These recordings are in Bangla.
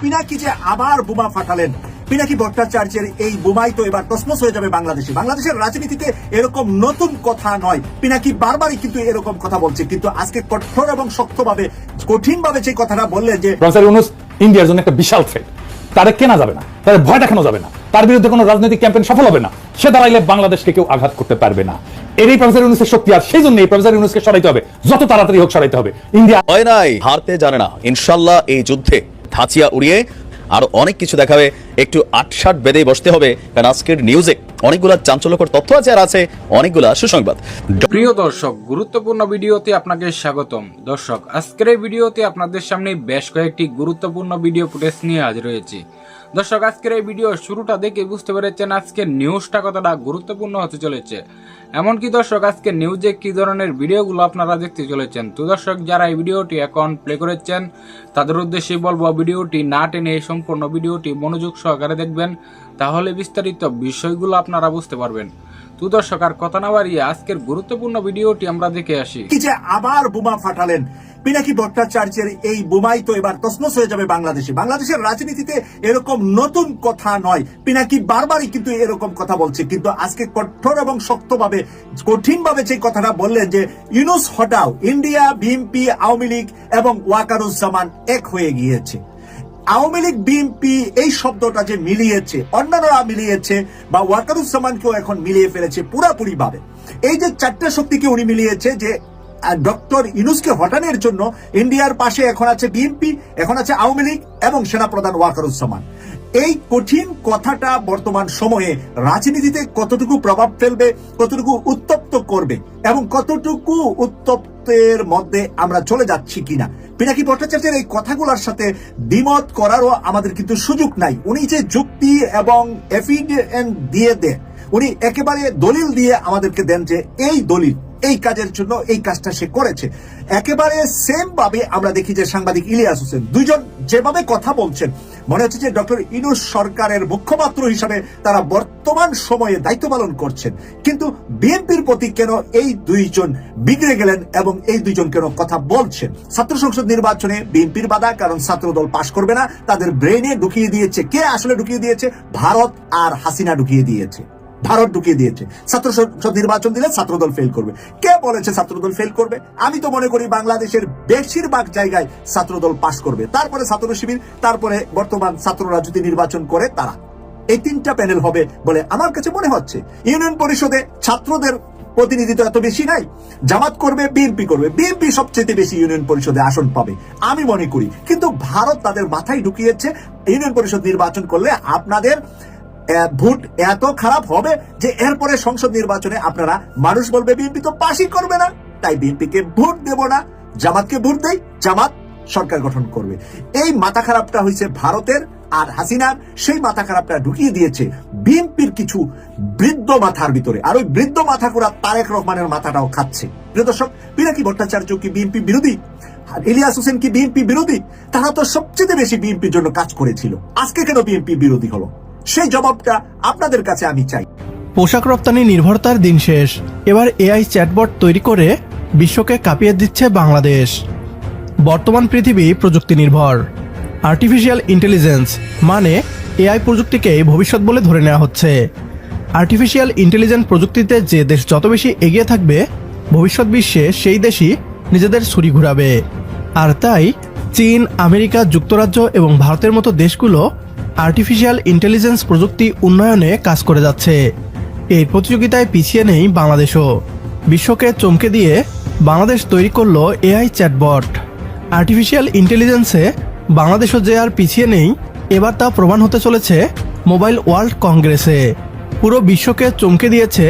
পিনাকি যে আবার বোমা ফাটালেন। পিনাকি ভট্টাচার্যের এই বোমাই তো এবার তসমস হয়ে যাবে বাংলাদেশে। বাংলাদেশের রাজনীতিতে এরকম নতুন কথা নয়। পিনাকি বারবারই কিন্তু এরকম কথা বলছে। কিন্তু আজকে কঠোর এবং শক্তভাবে কঠিনভাবে যে কথাটা বললেন যে ইন্ডিয়ার জন্য একটা বিশাল থ্রেট তারে কেনা যাবে না। তারে ভয় দেখানো যাবে না। তার বিরুদ্ধে কোনো রাজনৈতিক ক্যাম্পেইন সফল হবে না। সে দাঁড়াইলে বাংলাদেশকে কেউ আঘাত করতে পারবে না। এরই প্রফেসর ইউনুসের শক্তি আর সেই জন্য এই প্রফেসর ইউনুসকে সরাইতে হবে। যত তাড়াতাড়ি হোক সরাইতে হবে। ইন্ডিয়া হয় নাই হারতে জানে না। ইনশাল্লাহ এই যুদ্ধে ধাঁচিয়া উড়িয়ে আরও অনেক কিছু দেখাবে। একটু আটসাট বেঁধেই বসতে হবে, কারণ আজকের নিউজে অনেকগুলা চাঞ্চল্যকর তথ্য আছে আর আছে অনেকগুলা সুসংবাদ। প্রিয় দর্শক, গুরুত্বপূর্ণ ভিডিওতে আপনাকে স্বাগতম। দর্শক, আজকের এই ভিডিওতে আপনাদের সামনে বেশ কয়েকটি গুরুত্বপূর্ণ ভিডিও ফুটেজ নিয়ে হাজির হয়েছি। দর্শক, আজকের এই ভিডিও শুরুটা দেখে বুঝতে পেরেছেন আজকের নিউজটা কতটা গুরুত্বপূর্ণ হতে চলেছে। এমনকি দর্শক আজকে নিউজে কি ধরনের ভিডিওগুলো আপনারা দেখতে চলেছেন? তো দর্শক, যারা এই ভিডিওটি এখন প্লে করেছেন, তাদের উদ্দেশ্যে বলব, ভিডিওটি না টেনে এই সম্পূর্ণ ভিডিওটি মনোযোগ সহকারে দেখবেন। তাহলে বিস্তারিত বিষয়গুলো আপনারা বুঝতে পারবেন। তো আর কথা না বাড়িয়ে আজকের গুরুত্বপূর্ণ ভিডিওটি আমরা দেখে আসি। কি যে আবার বোমা ফাটালেন। পিনাকি ভট্টাচার্যের এই বোমাই তো এবার তসমস হয়ে যাবে বাংলাদেশে। বাংলাদেশের রাজনীতিতে এরকম নতুন কথা নয়। পিনাকি বারবারই কিন্তু এরকম কথা বলছে। কিন্তু আজকে কঠোর এবং শক্তভাবে, কঠিনভাবে যে কথাটা বললেন যে, ইউনুস হটাও, ইন্ডিয়া, বিএনপি, আওয়ামী লীগ এবং ওয়াকারুজ্জামান এক হয়ে গিয়েছে। আওয়ামী লীগ, বিএনপি এই শব্দটা যে মিলিয়েছে, অন্যান্যরা মিলিয়েছে বা ওয়াকারুজ্জামানকেও এখন মিলিয়ে ফেলেছে পুরাপুরি ভাবে এই যে চারটে শক্তিকে উনি মিলিয়েছে যে ডক্টর ইনুসকে হটানোর জন্য ইন্ডিয়ার পাশে এখন আছে বিএনপি, এখন আছে আওয়ামী লীগ এবং সেনাপ্রধান ওয়াকারুজ্জামান। এই কঠিন কথাটা বর্তমান সময়ে রাজনীতিতে কতটুকু প্রভাব ফেলবে, কতটুকু উত্তপ্ত করবে এবং কতটুকু উত্তপ্তের মধ্যে আমরা চলে যাচ্ছি কিনা পিনাকি ভট্টাচার্যের এই কথাগুলোর সাথে দ্বিমত করারও আমাদের কিন্তু সুযোগ নাই। উনি যে যুক্তি এবং এফিডেন্ট দিয়ে দেন, উনি একেবারে দলিল দিয়ে আমাদেরকে দেন যে এই দলিল এই কাজের জন্য এই কাজটা সে করেছে। একেবারে সেম ভাবে আমরা দেখি যে সাংবাদিক ইলিয়াস হোসেন, দুইজন যেভাবে কথা বলছেন, মনে হচ্ছে যে ডক্টর ইনুস সরকারের মুখপাত্র হিসাবে তারা বর্তমান সময়ে দায়িত্ব পালন করছেন। কিন্তু বিএনপির প্রতি কেন এই দুইজন বিগড়ে গেলেন এবং এই দুইজন কেন কথা বলছেন? ছাত্র সংসদ নির্বাচনে বিএনপির বাধা, কারণ ছাত্র দল পাশ করবে না, তাদের ব্রেনে ঢুকিয়ে দিয়েছে। কে আসলে ঢুকিয়ে দিয়েছে? ভারত আর হাসিনা ঢুকিয়ে দিয়েছে। ভারত ঢুকিয়ে দিয়েছে। ছাত্র সংসদ নির্বাচন দিলে ছাত্রদল ফেল করবে। কে বলেছে ছাত্রদল ফেল করবে? আমি তো মনে করি বাংলাদেশের বেশিরভাগ জায়গায় ছাত্রদল পাশ করবে। তারপরে ছাত্র শিবির, তারপরে বর্তমান ছাত্ররা যদি নির্বাচন করে তারা। এই তিনটা প্যানেল হবে বলে আমার কাছে মনে হচ্ছে। ইউনিয়ন পরিষদে ছাত্রদের প্রতিনিধিত্ব এত বেশি নাই। জামাত করবে বিএনপি করবে। বিএনপি সবচেয়ে বেশি ইউনিয়ন পরিষদে আসন পাবে, আমি মনে করি। কিন্তু ভারত তাদের মাথায় ঢুকিয়েছে। ইউনিয়ন পরিষদ নির্বাচন করলে আপনাদের ভোট এত খারাপ হবে যে এরপরে সংসদ নির্বাচনে আপনারা মানুষ বলবে, বিএনপি তো পাশই করবে না। তাই বিএনপিকে ভোট দেব না, জামাতকে ভোট দেই, জামাত সরকার গঠন করবে। এই মাথা খারাপটা হয়েছে ভারতের আর হাসিনার, সেই মাথা খারাপটা ঢুকিয়ে দিয়েছে বিএনপির কিছু বৃদ্ধ মাথার ভিতরে। আর ওই বৃদ্ধ মাথা করা তারেক রহমানের মাথাটাও খাচ্ছে। প্রিয় দর্শক, পিনাকি ভট্টাচার্য কি বিএনপি বিরোধী? ইলিয়াস হোসেন কি বিএনপি বিরোধী? তারা তো সবচেয়ে বেশি বিএনপির জন্য কাজ করেছিল। আজকে কেন বিএনপি বিরোধী হলো? সেই জবাবটা আপনাদের কাছে আমি চাই। পোশাক রপ্তানি নির্ভরতার দিন শেষ। এবার এআই চ্যাটবট তৈরি করে বিশ্বকে কাঁপিয়ে দিচ্ছে বাংলাদেশ। বর্তমান পৃথিবী প্রযুক্তি নির্ভর আর্টিফিশিয়াল ইন্টেলিজেন্স মানে এআই প্রযুক্তিকে ভবিষ্যৎ বলে ধরে নেওয়া হচ্ছে। আর্টিফিশিয়াল ইন্টেলিজেন্স প্রযুক্তিতে যে দেশ যত বেশি এগিয়ে থাকবে, ভবিষ্যৎ বিশ্বে সেই দেশই নিজেদের ছুরি ঘুরাবে। আর তাই চীন, আমেরিকা, যুক্তরাজ্য এবং ভারতের মতো দেশগুলো আর্টিফিশিয়াল ইন্টেলিজেন্স প্রযুক্তি উন্নয়নে কাজ করে যাচ্ছে। এই প্রতিযোগিতায় পিছিয়ে নেই বাংলাদেশও। বিশ্বকে চমকে দিয়ে বাংলাদেশ তৈরি করল এআই চ্যাটবট। আর্টিফিশিয়াল ইন্টেলিজেন্সে বাংলাদেশও যে আর পিছিয়ে নেই, এবার তা প্রমাণ হতে চলেছে মোবাইল ওয়ার্ল্ড কংগ্রেসে। পুরো বিশ্বকে চমকে দিয়েছে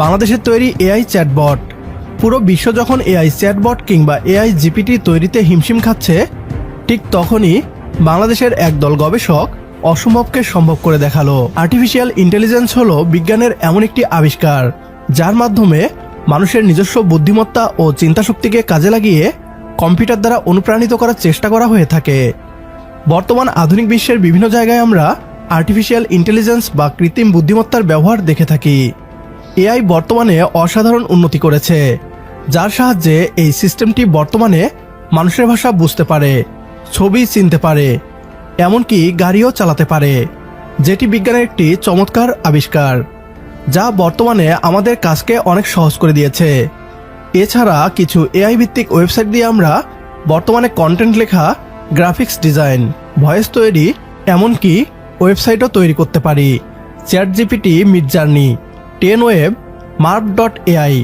বাংলাদেশের তৈরি এআই চ্যাটবট। পুরো বিশ্ব যখন এআই চ্যাটবট কিংবা এআই জিপিটি তৈরিতে হিমশিম খাচ্ছে, ঠিক তখনই বাংলাদেশের একদল গবেষক অসম্ভবকে সম্ভব করে দেখাল। আর্টিফিশিয়াল ইন্টেলিজেন্স হলো বিজ্ঞানের এমন একটি আবিষ্কার, যার মাধ্যমে মানুষের নিজস্ব বুদ্ধিমত্তা ও চিন্তাশক্তিকে কাজে লাগিয়ে কম্পিউটার দ্বারা অনুপ্রাণিত করার চেষ্টা করা হয়ে থাকে। বর্তমান আধুনিক বিশ্বের বিভিন্ন জায়গায় আমরা আর্টিফিশিয়াল ইন্টেলিজেন্স বা কৃত্রিম বুদ্ধিমত্তার ব্যবহার দেখে থাকি। এআই বর্তমানে অসাধারণ উন্নতি করেছে, যার সাহায্যে এই সিস্টেমটি বর্তমানে মানুষের ভাষা বুঝতে পারে, ছবি চিনতে পারে এমনকি গাড়িও চালাতে পারে, যেটি বিজ্ঞানের একটি চমৎকার আবিষ্কার, যা বর্তমানে আমাদের কাজকে অনেক সহজ করে দিয়েছে। এছাড়া কিছু এআই ভিত্তিক ওয়েবসাইট দিয়ে আমরা বর্তমানে কন্টেন্ট লেখা গ্রাফিক্স ডিজাইন ভয়েস তৈরি, এমনকি ওয়েবসাইটও তৈরি করতে পারি। Chat GPT Midjourney ten web mark dot AI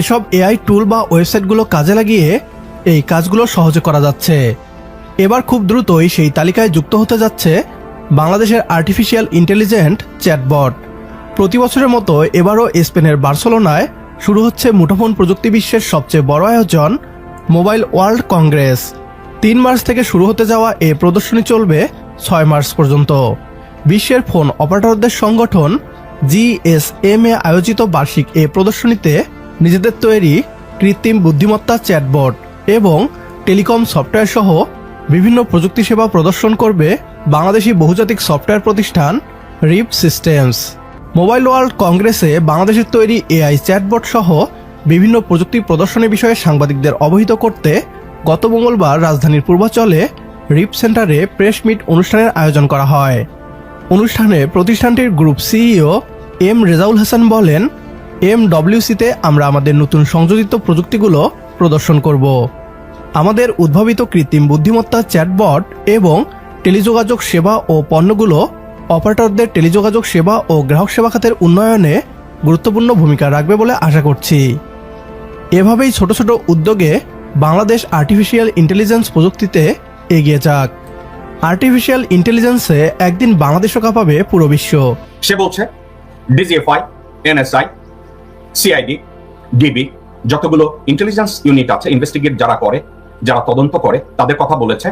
এসব এআই টুল বা ওয়েবসাইটগুলো কাজে লাগিয়ে এই কাজগুলো সহজে করা যাচ্ছে। এবার খুব দ্রুতই সেই তালিকায় যুক্ত হতে যাচ্ছে বাংলাদেশের আর্টিফিশিয়াল ইন্টেলিজেন্ট চ্যাটবট প্রতি বছরের মতো এবারও স্পেনের বার্সেলোনায় শুরু হচ্ছে মুঠোফোন প্রযুক্তি বিশ্বের সবচেয়ে বড় আয়োজন, মোবাইল ওয়ার্ল্ড কংগ্রেস। তিন মার্চ থেকে শুরু হতে যাওয়া এ প্রদর্শনী চলবে ছয় মার্চ পর্যন্ত। বিশ্বের ফোন অপারেটরদের সংগঠন জিএসএম এ আয়োজিত বার্ষিক এ প্রদর্শনীতে নিজেদের তৈরি কৃত্রিম বুদ্ধিমত্তা চ্যাটবট এবং টেলিকম সফটওয়্যার সহ বিভিন্ন প্রযুক্তি সেবা প্রদর্শন করবে বাংলাদেশি বহুজাতিক সফটওয়্যার প্রতিষ্ঠান রিপ সিস্টেমস। মোবাইল ওয়ার্ল্ড কংগ্রেসে বাংলাদেশের তৈরি এআই চ্যাটবট সহ বিভিন্ন প্রযুক্তি প্রদর্শনী বিষয়ে সাংবাদিকদের অবহিত করতে গত মঙ্গলবার রাজধানীর পূর্বাচলে রিপ সেন্টারে প্রেস মিট অনুষ্ঠানের আয়োজন করা হয়। অনুষ্ঠানে প্রতিষ্ঠানটির group CEO M Rezaul Hasan বলেন এম ডব্লিউসিতে আমরা আমাদের নতুন সংযোজিত প্রযুক্তিগুলো প্রদর্শন করব। আমাদের উদ্ভাবিত কৃত্রিম বুদ্ধিমত্তা চ্যাটবট এবং টেলিযোগাযোগ সেবা ও পণ্যগুলো অপারেটরদের টেলিযোগাযোগ সেবা ও গ্রাহক সেবা খাতের উন্নয়নে গুরুত্বপূর্ণ ভূমিকা রাখবে বলে আশা করছি। এভাবেই ছোট ছোট উদ্যোগে বাংলাদেশ আর্টিফিশিয়াল ইন্টেলিজেন্স প্রযুক্তিতে এগিয়ে যাক। আর্টিফিশিয়াল ইন্টেলিজেন্সে একদিন বাংলাদেশও কাঁপাবে পুরো বিশ্ব। সে বলছে, ডিজিএফআই, এনএসআই, সিআইডি, ডিবি, যতগুলো ইন্টেলিজেন্স ইউনিট আছে ইনভেস্টিগেট যারা করে যারা তদন্ত করে, তাদের কথা বলেছে।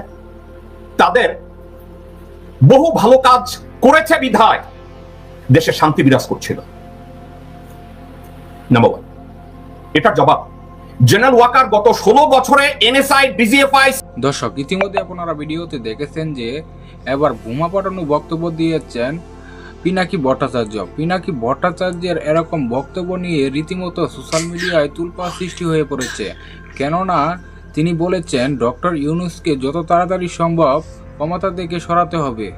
তাদের বহু ভালো কাজ করেছে বিধায়। দেশে শান্তি বিরাজ করছিল। এটার জবাব, জেনারেল ওয়াকার গত ষোলো বছরে এনএসআই দর্শক, ইতিমধ্যে আপনারা ভিডিওতে দেখেছেন যে, এবার বোমা পাঠানো বক্তব্য দিয়েছেন পিনাকি ভট্টাচার্য। পিনাকি ভট্টাচার্যের এরকম বক্তব্য নিয়ে রীতিমতো সোশ্যাল মিডিয়ায় তুলপা সৃষ্টি হয়ে পড়েছে। কেননা তিনি বলেছেন, ডক্টর ইউনুসকে যত তাড়াতাড়ি সম্ভব ক্ষমতা থেকে সরাতে হবে।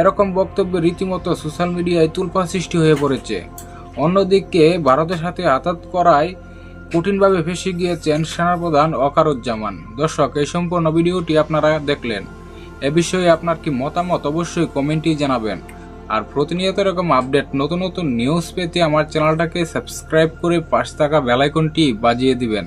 এরকম বক্তব্য রীতিমতো সোশ্যাল মিডিয়ায় তুলপা সৃষ্টি হয়ে পড়েছে। অন্যদিকে, ভারতের সাথে আঘাত করায় কঠিনভাবে ফেসে গিয়েছেন সেনাপ্রধান অকারুজ্জামান। দর্শক, এই সম্পূর্ণ ভিডিওটি আপনারা দেখলেন। এ বিষয়ে আপনার কি মতামত অবশ্যই কমেন্টেই জানাবেন। আর প্রতিনিয়ত এরকম আপডেট, নতুন নতুন নিউজ পেতে আমার চ্যানেলটাকে সাবস্ক্রাইব করে পাশ থাকা বেলাইকনটি বাজিয়ে দিবেন।